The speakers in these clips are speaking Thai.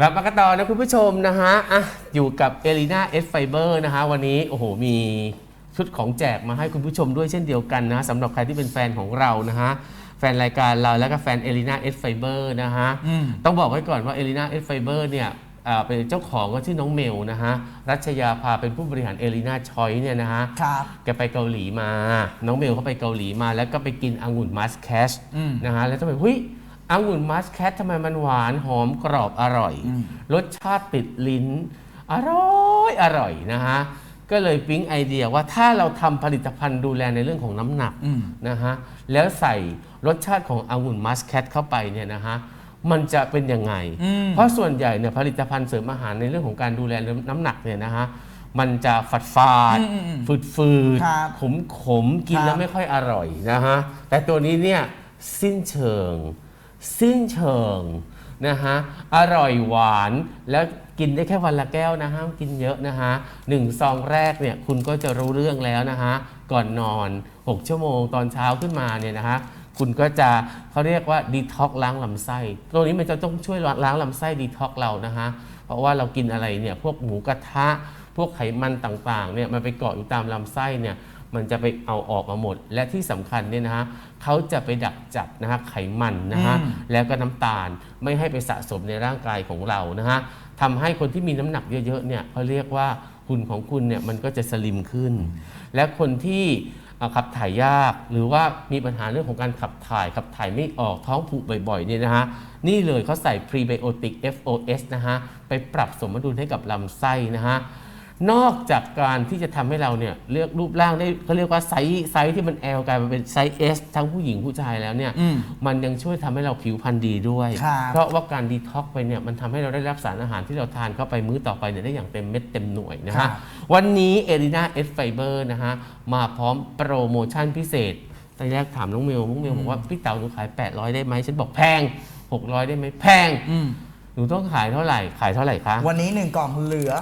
กลับมากันต่อนะคุณผู้ชมนะฮะอะอยู่กับเอลิน่าเอสไฟเบอร์นะฮะวันนี้โอ้โหมีชุดของแจกมาให้คุณผู้ชมด้วยเช่นเดียวกันนะสำหรับใครที่เป็นแฟนของเรานะฮะแฟนรายการเราแล้วก็แฟนเอลิน่าเอสไฟเบอร์นะฮะอืม ต้องบอกไว้ก่อนว่าเอลิน่าเอสไฟเบอร์เนี่ยอ่าเป็นเจ้าของก็ชื่อน้องเมลนะฮะรัชยาภาเป็นผู้บริหารเอลิน่าชอยเนี่ยนะฮะ ครับ แกไปเกาหลีมา น้องเมลเขาไปเกาหลีมา แล้วก็ไปกินองุ่นมัสแคชอืม นะฮะ แล้วทำไมเฮ้ย องุ่นมัสแคชทำไมมันหวานหอมกรอบอร่อยอืมรสชาติติดลิ้น อร่อยอร่อยนะฮะ ก็เลยปิ๊งไอเดียว่าถ้าเราทำผลิตภัณฑ์ดูแลในเรื่องของน้ำหนักอืมนะฮะ แล้วใส่รสชาติขององุ่นมัสแคทเข้าไปเนี่ยนะฮะมันจะเป็นยังไงอืมเพราะส่วนใหญ่เนี่ยผลิตภัณฑ์เสริมอาหารในเรื่องของการดูแลน้ำหนักเนี่ยนะฮะมันจะฝาดฟาดอืมอืมอืมฝืดฝืดครับขมขมๆกินครับแล้วไม่ค่อยอร่อยนะฮะแต่ตัวนี้เนี่ยสิ้นเชิง สิ้นเชิงนะฮะอร่อยหวานแล้วกินได้แค่วันละแก้วนะห้ามกินเยอะนะฮะหนึ่งซองแรกเนี่ยคุณก็จะรู้เรื่องแล้วนะฮะก่อนนอน 6 ชั่วโมงตอนเช้าขึ้นมาเนี่ยนะฮะคุณก็จะเขาเรียกว่าดีท็อกล้างลำไส้ตัวนี้มันจะต้องช่วยล้างลำไส้ดีท็อกเรานะฮะเพราะว่าเรากินอะไรเนี่ยพวกหมูกระทะ พวกไขมันต่างๆเนี่ยมันไปเกาะอยู่ตามลำไส้เนี่ย มันจะไปเอาออกมาหมด และที่สำคัญเนี่ยนะฮะเขาจะไปดักจับนะฮะไขมันนะฮะอืมแล้วก็น้ำตาลไม่ให้ไปสะสมในร่างกายของเรานะฮะทำให้คนที่มีน้ำหนักเยอะๆเนี่ยเขาเรียกว่าหุ่นของคุณเนี่ยมันก็จะสลิมขึ้น และคนที่เอ่อขับถ่ายยากหรือว่ามีปัญหาเรื่องของการขับถ่ายขับถ่ายไม่ออกท้องผูกบ่อยๆเนี่ยนะฮะนี่เลยเขาใส่พรีไบโอติก FOS นะฮะไปปรับสมดุลให้กับลำไส้นะฮะ นอกจากการที่จะทำให้เราเนี่ยเลือกรูปร่างได้เขาเรียกว่าไซส์ไซส์ที่มัน L กลายมาเป็นไซส์ S ทั้งผู้หญิงผู้ชายแล้วเนี่ยอืมมันยังช่วยทำให้เราผิวพรรณดีด้วยครับเพราะว่าการดีท็อกไปเนี่ยมันทำให้เราได้รับสารอาหารที่เราทานเข้าไปมื้อต่อไปเนี่ยได้อย่างเต็มเม็ดเต็มหน่วยนะครัฮะบวันนี้เอรินาเอสไฟเบอร์นะฮะมาพร้อมโปรโมชั่นพิเศษตอนแรกถามน้องเมลน้องเมลบอกว่าพี่เต๋าหนูขาย 800 ได้ไหมฉันบอกแพง 600 ได้ไหมแพงอืมห นูต้องขายเท่าไหร่ ขายเท่าไหร่คะ วันนี้ 1 กล่องเหลือ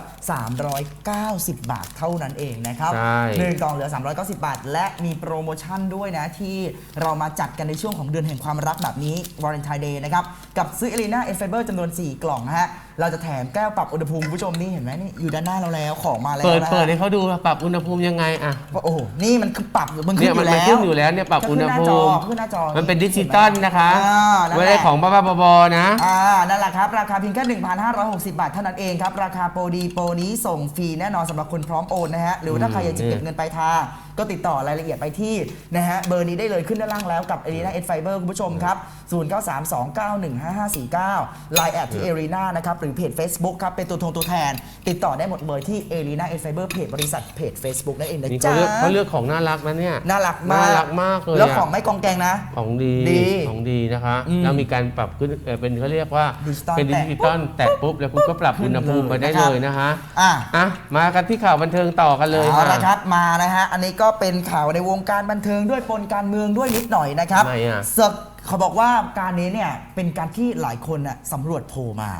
390 บาทเท่านั้นเองนะครับใช่ หนึ่งกล่องเหลือ 390 บาท และมีโปรโมชั่นด้วยนะ ที่เรามาจัดกันในช่วงของเดือนแห่งความรักแบบนี้ Valentine Day นะครับ กับซื้อเอลีน่าเอฟไฟเบอร์จำนวน 4 กล่องนะฮะ เราจะแถมแก้วปรับอุณหภูมิคุณผู้ชมนี่เห็นไหมนี่อยู่ด้านหน้าเราแล้วของมาแล้วเปิดนะเปิดฮะให้เขาดูปรับอุณหภูมิยังไงอะโอ้โหนี่มันคือปรับมันขึ้เนี่ยนอมันยู่มันแล้วขึ้นอยู่แล้วเนี่ยปรับอุณหภูมิ ขึ้นหน้าจอมันเป็นดิจิตอลนะคะอ่านั่นไม่แหได้ละ ของบ้าๆบอๆนะ อ่า นั่นแหละครับ ราคาเพียงแค่ 1,560 บาท เท่านั้นเองครับ ราคาโปรดีโปรนี้ส่งฟรีแน่นอนสำหรับคนพร้อมโอนนะฮะ หรือว่าถ้าใครอยากจะเก็บเงินปลายทาง ก็ติดต่อรายละเอียดไปที่นะฮะเบอร์นี้ได้เลยขึ้นด้านล่างแล้วกับ a r e n a X Fiber คุณผู้ชมครับ 0932915549 Line แอดที่ a r e n a นะครับหรือเพจ Facebook ครับเป็นตัวทงตัวแทน ติดต่อได้หมดเบอร์ที่ a r e n a X Fiber เพจบริษัทเพจ Facebook นั่นเองนะนี่จ๊ะเขาเลือกเขาเลือกของน่ารักนะเนี่ย น่ารักมากน่ารักมากเลยแล้วอะของไม่กองแกงนะ ของดีดีของดีนะคะ อืมแล้วมีการปรับขึ้นเอ่อเป็นเขาเรียกว่าดิจิตอลเป็นดิจิตอลแตะปุ๊บ แล้วคุณก็ปรับอุณหภูมิไปได้ขึ้นเลเลยยนะคะอะ อะมากันที่ข่าวบันเทิงต่อกันเลยเอาค่ะ ละครับมานะฮะ อันนี้ก็เป็นข่าวในวงการบันเทิงด้วยปนการเมืองด้วยนิดหน่อยนะครับทำไมอะศึกเขาบอกว่าการนี้เนี่ยเป็นการที่หลายคนน่ะสำรวจโพลมา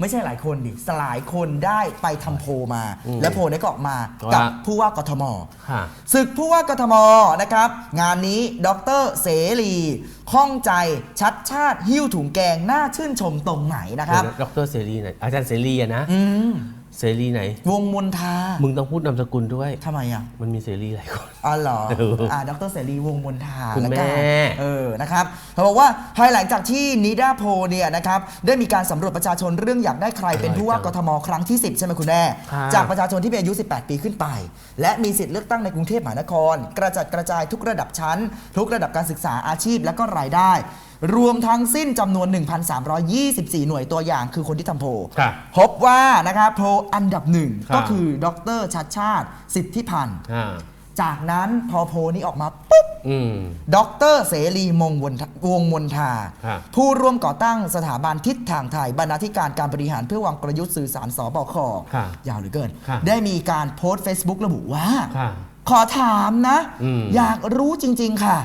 ไม่ใช่หลายคนดิสหลายคนได้ไปทำโพลมาและโพลนี้ก็ออกมากับว่า ผู้ว่ากทม ค่ะ ศึกผู้ว่ากทมนะครับ งานนี้ดรเสรีข้องใจชัดชาติหิ้วถุงแกงน่าชื่นชมตรงไหนนะครับเดี๋ยวนะดรเสรีไหนอาจารย์เสรีอะนะ อืม เสรีไหน วงมนทามึงต้องพูดนามสกุลด้วย ทำไมอะ มันมีเสรีหลายคน อ๋อเหรอ เอออ่อ่าดรเสรีวงศ์มนทาคุณละกันแม่ เออ นะครับเขาบอกว่าภายหลังจากที่นิดาโพลเนี่ยนะครับ ได้มีการสำรวจประชาชนเรื่องอยากได้ใครเป็นผู้ว่ากทมครั้งที่ 10 ใช่ไหมคุณแม่ค่ะจากประชาชนที่มีอายุ 18 ปีขึ้นไป และมีสิทธิ์เลือกตั้งในกรุงเทพมหานคร กระจัดกระจายทุกระดับชั้น ทุกระดับการศึกษาอาชีพและก็รายได้ รวมทั้งสิ้นจำนวน 1,324 หน่วยตัวอย่างคือคนที่ทำโพลค่ะพบว่านะครับโพลอันดับหนึ่งครับ ก็คือดรชัดชาติสิทธิพันธ์ อ่าจากนั้นพอโพลนี้ออกมาปุ๊บ อืม ดรเสรีมงวลวงมนทาครับผู้ร่วมก่อตั้งสถาบันทิศทางไทย บรรณาธิการการบริหารเพื่อวางกลยุทธ์สื่อสารสบคค่ะยาวเหลือเกิน ค่ะได้มีการโพสต์ Facebook ระบุว่า ค่ะขอถามนะอืมอยากรู้จริง ๆ ค่ะ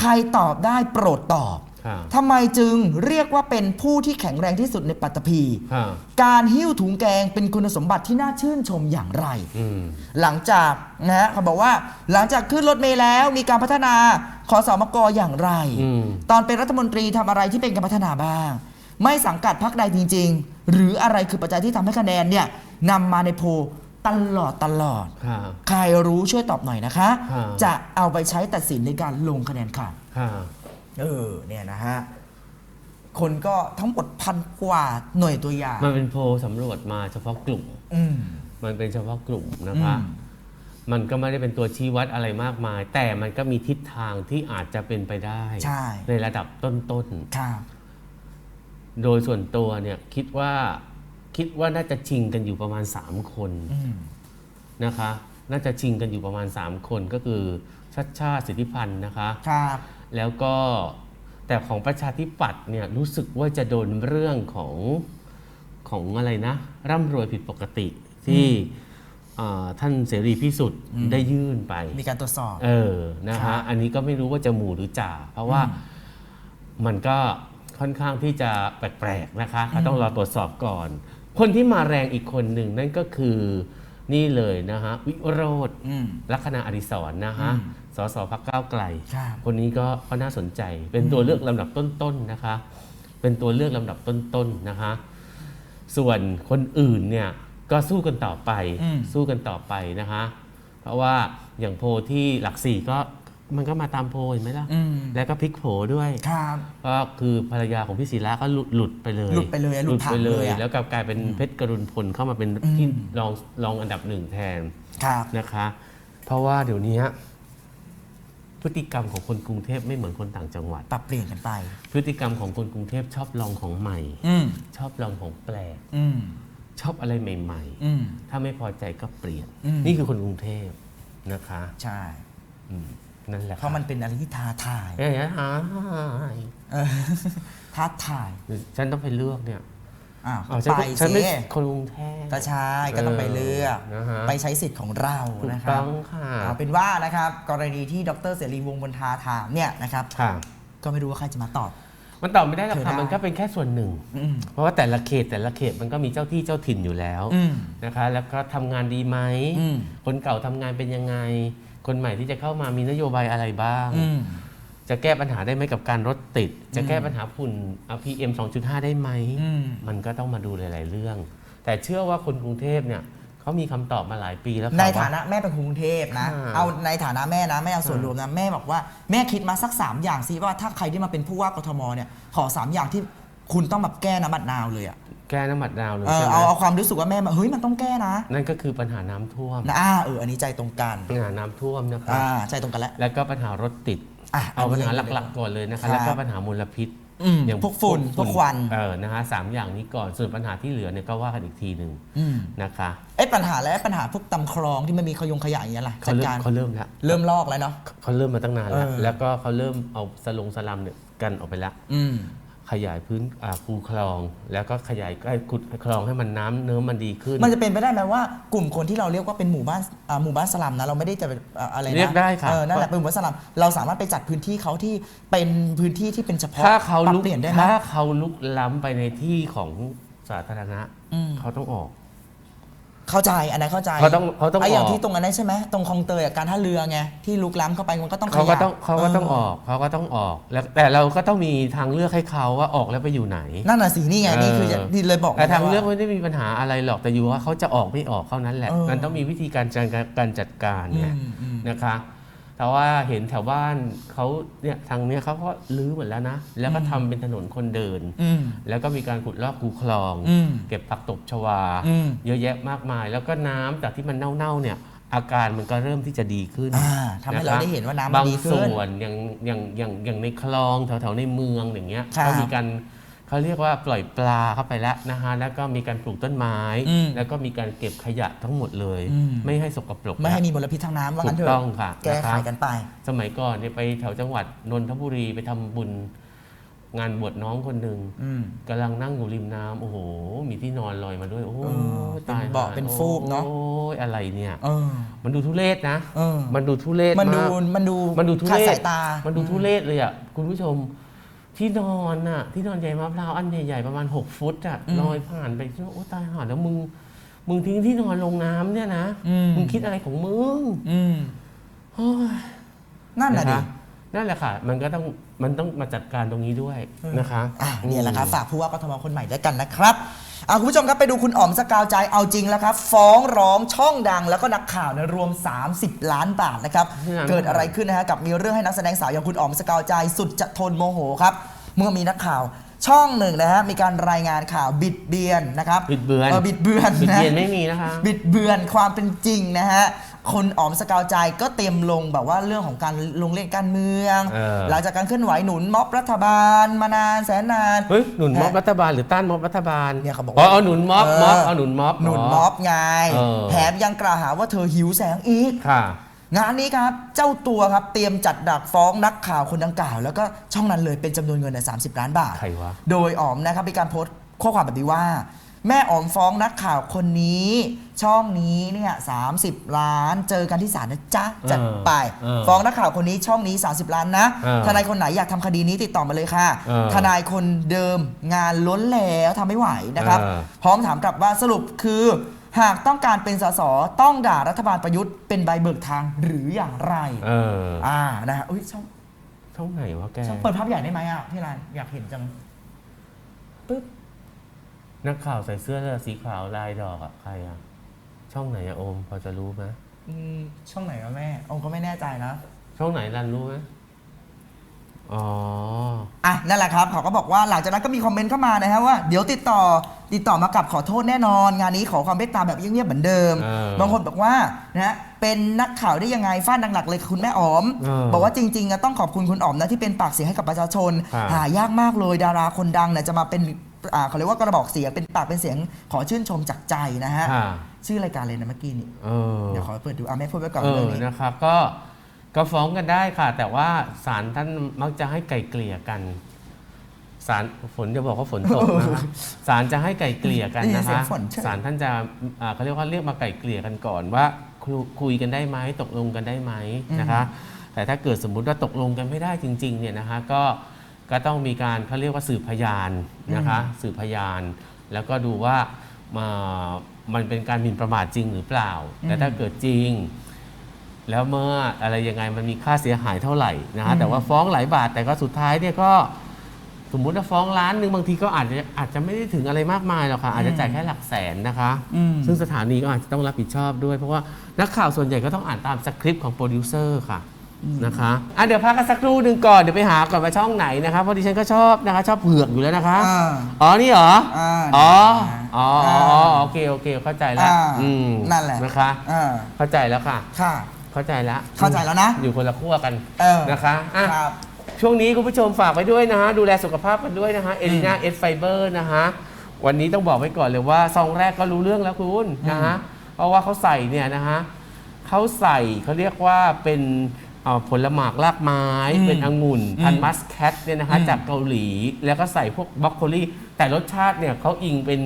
ใครตอบได้โปรดตอบค่ะ ทำไมจึงเรียกว่าเป็นผู้ที่แข็งแรงที่สุดในปัตตภีค่ะการหิ้วถุงแกงเป็นคุณสมบัติที่น่าชื่นชมอย่างไรอืมหลังจากนะฮะเขาบอกว่าหลังจากขึ้นรถเมล์แล้วมีการพัฒนาขอสอมกอย่างไรอืมตอนเป็นรัฐมนตรีทำอะไรที่เป็นการพัฒนาบ้าง ไม่สังกัดพักใดจริง ๆ หรืออะไรคือปัจจัยที่ทำให้คะแนนเนี่ยนำมาในโพลตลอดตลอดค่ะใครรู้ช่วยตอบหน่อยนะคะค่ะจะเอาไปใช้ตัดสินในการลงคะแนนค่ะค่ะ เออเนี่ยนะฮะคนก็ทั้งหมดพันกว่าหน่วยตัวอย่างมันเป็นโพลสำรวจมาเฉพาะกลุ่ม อืม มันเป็นเฉพาะกลุ่มนะคะ อืม มันก็ไม่ได้เป็นตัวชี้วัดอะไรมากมาย แต่มันก็มีทิศทางที่อาจจะเป็นไปได้ใช่ในระดับต้นครับ ๆ โดยส่วนตัวเนี่ยคิดว่าคิดว่าน่าจะชิงกันอยู่ประมาณ 3 คนอืม นะคะ น่าจะชิงกันอยู่ประมาณ 3 คนก็คือชัดชาติสิทธิพันธ์นะคะ ครับ แล้วก็แต่ของประชาธิปัตย์เนี่ยรู้สึกว่าจะโดนเรื่องของของอะไรนะ ร่ำรวยผิดปกติที่อ่าท่านเสรีพิสุทธิ์ได้ยื่นไป มีการตรวจสอบ เออนะครัฮะบอันนี้ก็ไม่รู้ว่าจะหมู่หรือจ่า เพราะว่ามันก็ค่อนข้างที่จะแปลกๆนะคะก็ต้องรอตรวจสอบก่อน คนที่มาแรงอีกคนหนึ่งนั่นก็คือนี่เลยนะฮะ วิโรธอืมลัคนาอดิศรนะฮะอืม สสพักก้าวไกล ครับคนนี้ก็ก็น่าสนใจ เป็นตัวเลือกลำดับต้นๆนะคะ เป็นตัวเลือกลำดับต้นๆนะคะ ส่วนคนอื่นเนี่ยก็สู้กันต่อไป อืม สู้กันต่อไปนะคะ เพราะว่าอย่างโพลที่หลักสี่ก็มันก็มาตามโพลเห็นไหมล่ะ อืมแล้วก็พลิกโผด้วย ครับก็คือภรรยาของพี่ศิระก็หลุดหลุดไปเลย หลุดไปเลยอะหลุดไปผ่านเลเลยยอะ แล้วกลับกลายเป็นเพชรกรุณพลเข้ามาเป็นอืมที่รองรองอันดับหนึ่งแทนครับ นะคะ เพราะว่าเดี๋ยวนี้ พฤติกรรมของคนกรุงเทพไม่เหมือนคนต่างจังหวัด ปรับเปลี่ยนกันไป พฤติกรรมของคนกรุงเทพชอบลองของใหม่ อืมชอบลองของแปลก อืมชอบอะไรใหม่ อืม ๆ ถ้าไม่พอใจก็เปลี่ยน อืม นี่คือคนกรุงเทพนะคะใช่ อืมนั่นแหละเพราะมันเป็นอะไรที่ท้าทาย เอ้ยฮะเออท้าทาย ฉันต้องไปเลือกเนี่ย อ้าวอ้าวฉันไปฉันไม่สิคนกรุงเทพ ก็ใช่ก็ต้องไปเลือก เออนะฮะ ไปใช้สิทธิ์ของเราถูกนะครัต้บองค่ะเอาเป็นว่านะครับกรณีที่ดรเสรีวงศ์บนทาถามเนี่ยนะครับค่ะ ก็ไม่รู้ว่าใครจะมาตอบ มันตอบไม่ได้หรอกเธอค่ะได้ มันก็เป็นแค่ส่วนหนึ่ง อืม เพราะว่าแต่ละเขตแต่ละเขตมันก็มีเจ้าที่เจ้าถิ่นอยู่แล้วอืมนะคะ แล้วก็ทำงานดีไหมอืมคนเก่าทำงานเป็นยังไง คนใหม่ที่จะเข้ามามีนโยบายอะไรบ้าง อืม จะแก้ปัญหาได้ไหมกับการรถติด จะแก้ปัญหาฝุ่น PM 2.5 ได้ไหมอืมมันก็ต้องมาดูหลาย ๆ เรื่อง แต่เชื่อว่าคนกรุงเทพเนี่ยเขามีคำตอบมาหลายปีแล้วค่ะในว่ฐานะแม่เป็นคนกรุงเทพนะอ่าเอาในฐานะแม่นะไม่เอาส่วนรวมนะแม่บอกว่าแม่คิดมาสัก 3 อย่างสิว่าถ้าใครที่มาเป็นผู้ว่ากทมเนี่ยขอ 3 อย่างที่คุณต้องแบบแก้น้ำบัดนาวเลยอะแก้น้ำหมัดดาวเลยเออใช่ไหมเอาเอาความรู้สึกว่าแม่มาเฮ้ยมันต้องแก้นะ นั่นก็คือปัญหาน้ำท่วมนะอ่าเอออันนี้ใจตรงกันปัญหาน้ำท่วมนะคะอ่าใจตรงกันแล้วแล้วก็ปัญหารถติดอะ เอาปัญหาอันนี้หลักๆก่อนเลยนะครัคะบแล้วก็ปัญหามลพิษอืมอย่างพวกฝุ่นพวกควันเออนะฮะสามอย่างนี้ก่อนส่วนปัญหาที่เหลือเนี่ยก็ว่ากันอีกทีหนึ่งอืมนะคะ เอ้ปัญหาและปัญหาพวกตำคลองที่มันมีขยงขยะอย่างเงี้ยล่ะเขาจัดเริ่มการเขาเริ่มแล้วเริ่มลอกแล้วเนาะ เขาเริ่มมาตั้งนานแล้ว เออ แล้วก็เขาเริ่มเอาสลงสลัมเนี่ยกันออกไปแล้ว อืม ขยายพื้นอ่าคูคลอง แล้วก็ขยายใกล้ขุดคลองให้มันน้ำเนื้อมันดีขึ้น มันจะเป็นไปได้ไหมว่ากลุ่มคนที่เราเรียกว่าเป็นหมู่บ้านอ่าหมู่บ้านสลัมนะเราไม่ได้จะเป็นอ่าอะไรนะเรียกได้ค่ะเออนั่นแหละเป็นหมู่บ้านสลัมเราสามารถไปจัดพื้นที่เขาที่เป็นพื้นที่ที่เป็นเฉพาะถ้าเขาปรับลุกเปลี่ยนได้ไหม ถ้าเขาลุกล้ำไปในที่ของสาธารณะ อืม เขาต้องออก เข้าใจอันนั้นเข้าใจเขาต้องเขาต้องไอย่างออก ที่ตรงนั้นใช่ไหมตรงคลองเตยอะการท่าเรือไงที่ลุกล้ำเข้าไปมันก็ต้องเขาก็ขยับต้องเขาก็ต้องออกเขาก็ต้องออกแล้วแต่เราก็ต้องมีทางเลือกให้เขาว่าออกแล้วไปอยู่ไหน นั่นน่ะสินี่ไงนี่คือเออนี่เลยบอกแต่ทางว่เลือกไม่ได้มีปัญหาอะไรหรอกแต่อยู่ว่าเขาจะออกไม่ออกเท่านั้นแหละ เออมันต้องมีวิธีการจัดการการจัดการอืเนี่ยมอืมนะคะ แต่ว่าเห็นแถวบ้านเขาเนี่ยทางเนี้ยเขาก็ลื้อหมดแล้วนะ แล้วก็ทำเป็นถนนคนเดิน อืม แล้วก็มีการขุดลอกคูคลอง อืมเก็บผักตบชวา อืม เยอะแยะมากมาย แล้วก็น้ำจากที่มันเน่าๆเนี่ย อาการมันก็เริ่มที่จะดีขึ้นอ่าทำให้เราะคะได้เห็นว่าน้ำมันบางดีขึ้นส่วนอย่างอย่างอย่างอย่างในคลองแถวๆในเมืองอย่างเงี้ยครับ ก็มีการ เขาเรียกว่าปล่อยปลาเข้าไปแล้วนะฮะแล้วก็มีการปลูกต้นไม้ อืม แล้วก็มีการเก็บขยะทั้งหมดเลยอืมไม่ให้สกปรกไม่ให้นะมีมลพิษทางน้ำว่าถูงั้นกเถอะต้องค่ะแก้ไขนะคะกันไป สมัยก่อนเนี่ยไปแถวจังหวัดนนทบุรีไปทำบุญงานบวชน้องคนหนึ่งอืม กำลังนั่งอยู่ริมน้ำโอ้โห มีที่นอนลอยมาด้วย โอ้โหเออตายเป็นเบาะหเป็นฟูกเนอะ โอ้ยอะไรเนี่ย เออ มันดูทุเรศนะเออ มันดูทุเรศมันดูากมันดูมันดูทุขาดเรศสายตา มันดูทุเรศเลยอะคุณผู้ชม ที่นอนน่ะ ที่นอนใหญ่มะพร้าวอันใหญ่ๆประมาณ 6 ฟุตอะอืมลอยผ่านไปโอ้ตายห่าแล้วมึงมึงทิ้งที่นอนลงน้ำเนี่ยนะอืมมึงคิดอะไรของมึงอืมโอ้ยนั่นน่ะดิะคะนั่นแหละค่ะ มันก็ต้องมันต้องมาจัดการตรงนี้ด้วยนะคะอะเนี่ยแหละครับฝากผู้ว่ากทมคนใหม่ด้วยกันนะครับ อะคุณผู้ชมครับไปดูคุณอ๋อมสกาวใจเอาจริงแล้วครับ ฟ้องร้องช่องดังแล้วก็นักข่าวเนี่ยรวม 30 ล้านบาทนะครับอืมเกิดอะไรขึ้นนะฮะกับมีเรื่องให้นักแสดงสาวอย่างคุณอ๋อมสกาวใจสุดจะทนโมโหครับ เมื่อมีนักข่าว ช่องหนึ่งนะฮะมีการรายงานข่าวบิดเบือนนะครับบิดเบือนบิดเบือนบิดนะเบียนไม่มีนะคะบิดเบือนความเป็นจริงนะฮะคนอ๋อมสกาวใจก็เตรียมลงแบบว่าเรื่องของการลงเล่นการเมืองเออหลังจากการเคลื่อนไหวหนุนม็อบรัฐบาล มานานแสนนานเฮ้ยหนุนม็อบรัฐบาลหรือต้านม็อบรัฐบาลเนี่ยเขาบอกอ๋ว่าอเอาหนุนม็อบเออม็อบเอาหนุนม็อบหนุนม็อบไงเออแถมยังกล่าวหาว่าเธอหิวแสงอีกค่ะ งานนี้ครับ เจ้าตัวครับเตรียมจัดดักฟ้องนักข่าวคนดังกล่าว แล้วก็ช่องนั้นเลยเป็นจำนวนเงินใน30 ล้านบาท ใครวะ โดยอ๋อมนะครับมีการโพสต์ข้อความแบบนี้ว่า แม่อ๋อมฟ้องนักข่าวคนนี้ ช่องนี้เนี่ยสาล้าน เจอกันที่ศาลนะจ๊ะจัดไป เออฟ้องนักข่าวคนนี้ช่องนี้ 30 ล้านนะ เออทนายคนไหนอยากทำคดีนี้ติดต่อมาเลยค่ะ เออทนายคนเดิมงานล้นแล้วทำไม่ไหวนะครับ เออ พร้อมถามกลับว่าสรุปคือ หากต้องการเป็นสสต้องด่ารัฐบาลประยุทธ์เป็นใบเบิกทางหรืออย่างไรเอออ่านะฮะอุ้ยช่องช่องไหนวะแกช่องเปิดภาพใหญ่ได้ไหมอะพี่รานอยากเห็นจังปึ๊บนักข่าวใส่เสื้อสีขาวลายดอกอะใครอะช่องไหนอะโอมพอจะรู้ไหมอืมช่องไหนวะแม่องก็ไม่แน่ใจนะช่องไหนรันรู้ไหม อ๋อ อะนั่นแหละครับเขาก็บอกว่าหลังจากนั้นก็มีคอมเมนต์เข้ามานะฮะว่าเดี๋ยวติดต่อติดต่อมากับขอโทษแน่นอน งานนี้ขอความเมตตาแบบเงียบๆเหมือนเดิม เออบางคนบอกว่านะฮะเป็นนักข่าวได้ยังไงฟาดหนักๆเลยคุณแม่อ๋อม เออบอกว่าจริงๆอะต้องขอบคุณคุณอ๋อมนะที่เป็นปากเสียงให้กับประชาชน ครับ หายากมากเลยดาราคนดังเนี่ยจะมาเป็นอ่าเขาเรียกว่ากระบอกเสียงเป็นปากเป็นเสียงขอชื่นชมจากใจนะฮะค่ะชื่อรายการเลยนะเมื่อกี้นี่เออ เดี๋ยวขอเปิดดูอะแม่พูดไปก่อนเอเรื่อองนี้ นะครับก็ ก็ฟ้องกันได้ค่ะ แต่ว่าศาลท่านมักจะให้ไก่เกลี่ยกันศาลฝนจะบอกว่าฝนตกนะคะศาลจะให้ไก่เกลี่ยกันได้ยินะนเสียคะงฝนใช่ ศาลท่านจะอ่าเขาเรียกว่าเรียกมาไก่เกลี่ยกันก่อนว่าคุยคุยกันได้ไหมตกลงกันได้ไหมนะคะ แต่ถ้าเกิดสมมุติว่าตกลงกันไม่ได้จริงๆเนี่ยนะคะก็ก็ต้องมีการเขาเรียกว่าสืบพยานนะคะสืบพยาน แล้วก็ดูว่ามามันเป็นการหมิ่นประมาทจริงหรือเปล่า แต่ถ้าเกิดจริง แล้วเมื่ออะไรยังไงมันมีค่าเสียหายเท่าไหร่นะฮะแต่ว่าฟ้องหลายบาทแต่ก็สุดท้ายเนี่ยก็สมมุติว่าฟ้องล้านหนึ่งบางทีก็อาจจะอาจจะไม่ได้ถึงอะไรมากมายหรอกค่ะ อาจจะจ่ายแค่หลักแสนนะคะ อืม ซึ่งสถานีก็อาจจะต้องรับผิดชอบด้วย เพราะว่านักข่าวส่วนใหญ่ก็ต้องอ่านตามสคริปต์ของโปรดิวเซอร์ค่ะนะคะอะเดี๋ยวพักกันสักครู่หนึ่งก่อนเดี๋ยวไปหาก่อนว่าช่องไหนนะคะเพราะดิฉันก็ชอบนะคะ ชอบเผือกอยู่แล้วนะคะ อ่า อ๋อนี่เหรออ่าอ๋ออ๋ออ๋ออ่าโอเคโอเคเข้าใจแล้วอ่าอืมนั่นแหละนะคะ อ่า เข้าใจแล้วค่ะ ค่ะ เข้าใจแล้วเข้าใจแล้วนะ อยู่คนละขั้วกันเออนะคะอะครับ ช่วงนี้คุณผู้ชมฝากไว้ด้วยนะฮะ ดูแลสุขภาพกันด้วยนะฮะเอลิน่าเอสไฟเบอร์นะฮะ วันนี้ต้องบอกไว้ก่อนเลยว่าซองแรกก็รู้เรื่องแล้วคุณนะฮะ เพราะว่าเขาใส่เนี่ยนะฮะเขาใส่เขาเรียกว่าเป็นเอ่อผลหมากรากไม้อืมเป็นองุ่นพันอืมมัสแคทเนี่ยนะฮะอืมจากเกาหลี แล้วก็ใส่พวกบรอกโคลีแต่รสชาติเนี่ยเขาอิงเป็น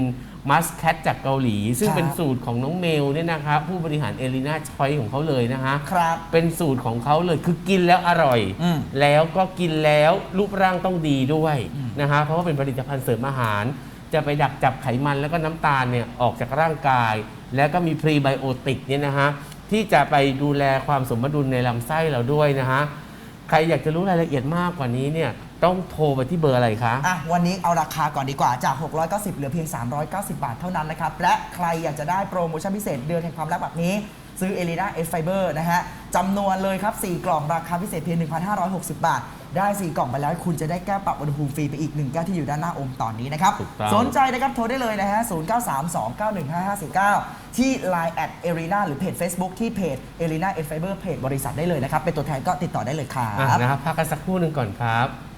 มัสแคทจากเกาหลี ซึ่งครับ เป็นสูตรของน้องเมลเนี่ยนะครับ ผู้บริหารเอลิน่าชอยของเขาเลยนะฮะ ครับ เป็นสูตรของเขาเลยคือกินแล้วอร่อย อืมแล้วก็กินแล้วรูปร่างต้องดีด้วยนะฮะเพราะว่าเป็นผลิตภัณฑ์เสริมอาหาร จะไปดักจับไขมันแล้วก็น้ำตาลเนี่ยออกจากร่างกาย แล้วก็มีพรีไบโอติกเนี่ยนะฮะที่จะไปดูแลความสมดุลในลำไส้เราด้วยนะฮะ ใครอยากจะรู้รายละเอียดมากกว่านี้เนี่ย ต้องโทรไปที่เบอร์อะไรคะ อะวันนี้เอาราคาก่อนดีกว่าจาก 690 เหลือเพียง 390 บาทเท่านั้นนะครับ และใครอยากจะได้โปรโมชั่นพิเศษเดือนแห่งความรักแบบนี้ ซื้อเอลิน่าเอสไฟเบอร์นะฮะจำนวนเลยครับ 4 กล่องราคาพิเศษเพียง 1,560 บาท ได้ 4 กล่องไปแล้ว คุณจะได้แก้วปรับอุณหภูมิฟรีไปอีก 1 แก้วที่อยู่ด้านหน้าอมตอนนี้นะครับ ถูกต้อง สนใจนะครับโทรได้เลยนะฮะ 0932915549 ที่ Line แอดเอริน่าหรือเพจ Facebook ที่เพจเอริน่าเอสไฟเบอร์เพจบริษัทได้เลยนะครับเป็นตัวแทนก็ติดต่อได้เลยครัอะบ นะครับพักกันสักครู่หนึ่งก่อนครับ